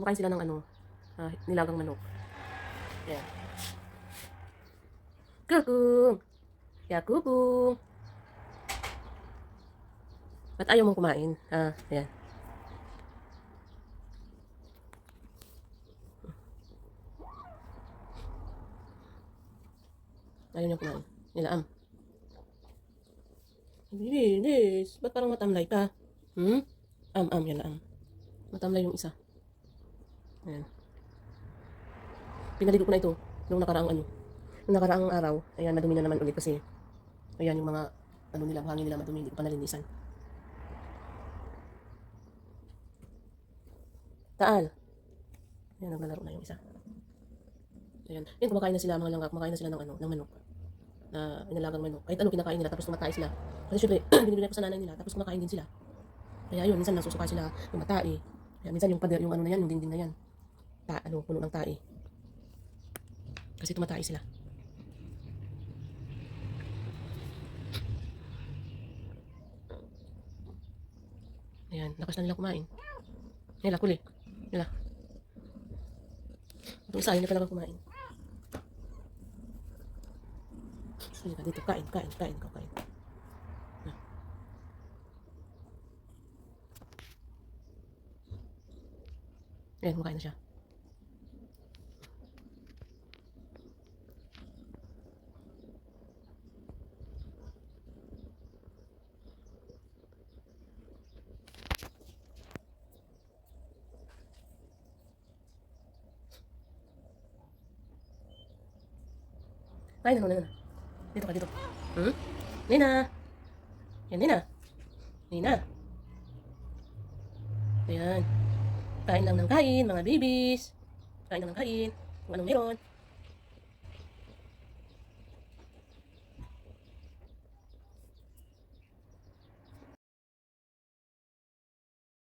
Kumakain sila ng ano, ah, nilagang manok. Ayan. Kukung! Ya, kukung! Ba't ayaw mong kumain? Ah, ayan. Ayaw niya kumain. Nilaam. Bilis. Ba't parang matamlay ka? Hmm? Am, am, yan am. Matamlay yung isa. Ayan. Pinaligo ko na ito nung nakaraang ano. Nung nakaraang araw. Ayan, madumi na naman ulit kasi ayan yung mga ano nila, hangin nila madumi. Hindi ko pa nalinisan. Taal. Ayan, naglalaro na yung isa. Ayan. Yan, kumakain na sila mga langga. Kumakain na sila ng ano, ng manok. Na inalagang manok. Kahit ano kinakain nila, tapos tumatay sila. Kasi syempre, binibigay ko sa nanay nila, tapos kumakain din sila. Kaya yun, minsan nasusuka sila yung matai. Kaya minsan yung, pader, yung ano na yan, yung dingding na yan. Ta, ano, puno ng tai. Kasi tumatay sila. Ayan, lakas na nila kumain. Nila, kuli. Nila. Itong isa, yun na talaga kumain. Sige ka, dito, kain, kain, kain, kain. Ah. Ayan, kumakain na siya. Kain na, Nina. Dito ka, dito. Hmm? Nina! Yan, Nina. Nina. Ayan. Kain lang ng kain, mga babies. Kain lang ng kain. Kung anong meron.